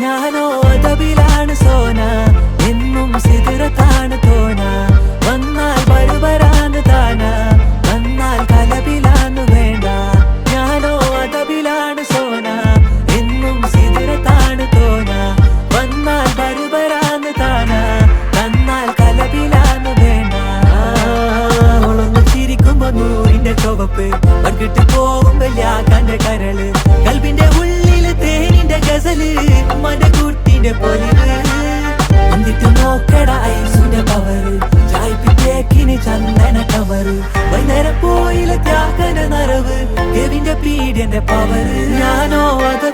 ഞാനോ തബിലാണ് സോന. എന്നും സിതിരത്താണ് തോന. വന്നാൽ വരുവരാന്ന് താന. വന്നാൽ കലബിലാന്ന് വേണ്ട. ഞാനോ തബിലാണ് സോന. എന്നും സിതിരത്താണ് തോന. വന്നാൽ വരുവരാന്ന് താന. തന്നാൽ കലബിലാന്ന് വേണ്ട. അവളൊന്ന് ചിരിക്കുമ്പോ നൂറിന്റെ ചുവപ്പ്. പങ്കിട്ട് പോകുമ്പോ കരൾ. കൽവിന്റെ ഉള്ളിൽ തേനിന്റെ ഗസൽ. മന കുട്ടിന്റെ പൊലിവ്. എന്നിട്ട് നോക്കട ഐസുന്റെ പവറ് ചായ്പിറ്റേക്കിന് ചന്ദന കവറ് വൈകുന്നേരം പോയില്ല ത്യാഗന നരവ്. കെവിന്റെ പീഡിയന്റെ പവറ് ഞാനോ സോന